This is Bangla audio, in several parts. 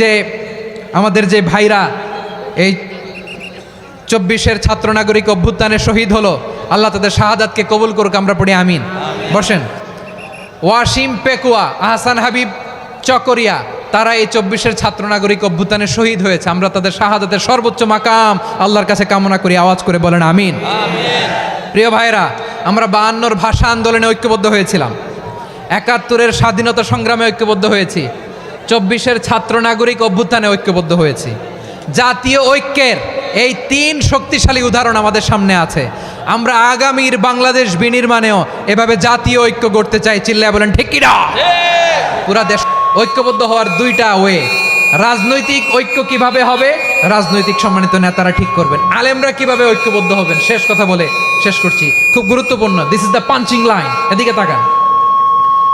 যে আমাদের যে ভাইরা এই চব্বিশের ছাত্র নাগরিক অভ্যুত্থানে শহীদ হলো আল্লাহ তাদের শাহাদাতকে কবুল করুক আমরা পড়ি আমিন। বসেন। ওয়াসিম পেকুয়া আহসান হাবিব চকরিয়া তারা এই চব্বিশের ছাত্র নাগরিক অভ্যুত্থানে শহীদ হয়েছে। আমরা তাদের শাহাদাতের সর্বোচ্চ মাকাম আল্লাহর কাছে কামনা করি আওয়াজ করে বলেন আমিন। প্রিয় ভাইরা আমরা বায়ান্নর ভাষা আন্দোলনে ঐক্যবদ্ধ হয়েছিলাম। একাত্তরের স্বাধীনতা সংগ্রামে ঐক্যবদ্ধ হয়েছি। চব্বিশের ছাত্র নাগরিক অভ্যুত্থানে ঐক্যবদ্ধ হয়েছি। জাতীয় ঐক্যের এই তিন শক্তিশালী উদাহরণ আমাদের সামনে আছে। আমরা আগামীর বাংলাদেশ বিনির্মাণেও এভাবে জাতীয় ঐক্য গড়তে চাই, চিল্লায় বলেন, ঠিক কিনা? পুরা দেশ ঐক্যবদ্ধ হওয়ার দুইটা ওয়ে। রাজনৈতিক ঐক্য কীভাবে হবে? রাজনৈতিক সম্মানিত নেতারা ঠিক করবেন। আলেমরা কীভাবে ঐক্যবদ্ধ হবেন? শেষ কথা বলে শেষ করছি। খুব গুরুত্বপূর্ণ। This is the punching line এদিকে তাকান।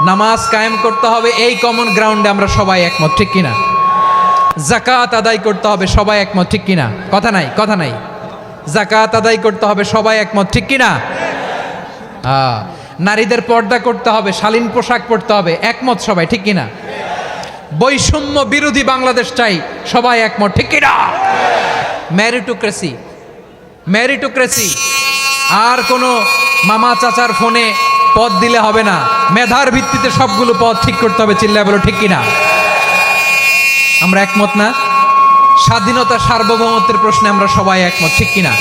নামাজ কায়েম করতে হবে এই কমন গ্রাউন্ডে আমরা সবাই একমত ঠিক কিনা? জাকাত আদায় করতে হবে সবাই একমত ঠিক কিনা? কথা নাই কথা নাই। জাকাত আদায় করতে হবে সবাই একমত ঠিক কিনা? আহ, নারীদের পর্দা করতে হবে শালীন পোশাক পরতে হবে একমত সবাই ঠিক কিনা? বৈষম্য বিরোধী বাংলাদেশ চাই সবাই একমত ঠিক কিনা? ম্যারিটোক্রেসি ম্যারিটোক্রেসি আর কোনো মামা চাচার ফোনে পদ দিলে হবে না। মেধার ভিত্তিতে সবগুলো পদ ঠিক করতে হবে, চিল্লায় বলো, ঠিক কিনা? আমরা একমত না? স্বাধীনতা সার্বভৌমত্বের প্রশ্নে আমরা সবাই একমত, ঠিক কিনা?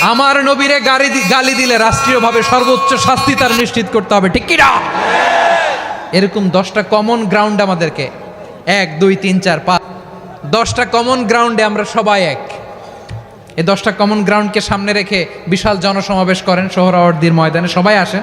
আমার নবীরে গাড়ি গালি দিলে রাষ্ট্রীয়ভাবে সর্বোচ্চ শাস্তি তার নিশ্চিত করতে হবে, ঠিক কিনা? এরকম দশটা কমন গ্রাউন্ড আমাদেরকে। এক, দুই, তিন, চার, পাঁচ। দশটা কমন গ্রাউন্ডে আমরা সবাই এক। এই দশটা কমন গ্রাউন্ডকে সামনে রেখে বিশাল জনসমাবেশ করেন, সোহরাওয়ার্দির ময়দানে সবাই আসেন।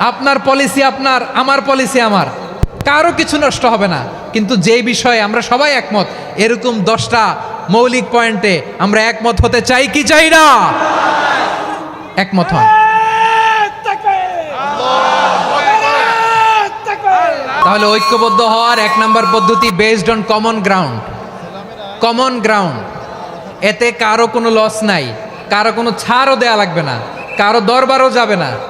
আপনার পলিসি আপনার, আমার পলিসি আমার। কারও কিছু নষ্ট হবে না। কিন্তু যে বিষয়ে আমরা সবাই একমত, এরকম দশটা মৌলিক পয়েন্টে আমরা একমত হতে চাই কি চাই না? একমত হন। তাহলে ঐক্যবদ্ধ হওয়ার এক নম্বর পদ্ধতি based on common ground common ground এতে কারও কোনো লস নাই। কারও কোনো ছাড়ও দেয়া লাগবে না। কারও দরবারও যাবে না।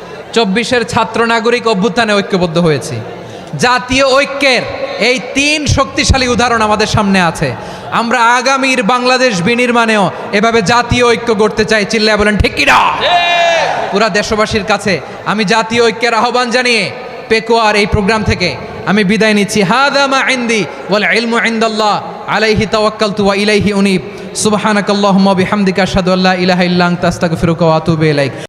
চব্বিশের ছাত্র নাগরিক অভ্যুত্থানে ঐক্যবদ্ধ হয়েছি। জাতীয় ঐক্যের এই তিন শক্তিশালী উদাহরণ আমাদের সামনে আছে। আমরা আগামীর বাংলাদেশ বিনির্মাণেও এভাবে জাতীয় ঐক্য গড়তে চাই, চিল্লায় বলেন, ঠিক কিনা? পুরা দেশবাসীর কাছে আমি জাতীয় ঐক্যের আহ্বান জানিয়ে পেকোয়ার এই প্রোগ্রাম থেকে আমি বিদায় নিচ্ছি। হাদা মা ইনদি ওয়াল ইলমু ইনদাল্লাহ, আলাইহি তাওয়াক্কালতু ওয়া ইলাইহি উনীব। সুবহানাকাল্লাহুম্মা বিহামদিকা আশহাদু আল্লা ইলাহা ইল্লা আনতা, আস্তাগফিরুকা ওয়া আতুবু ইলাইক।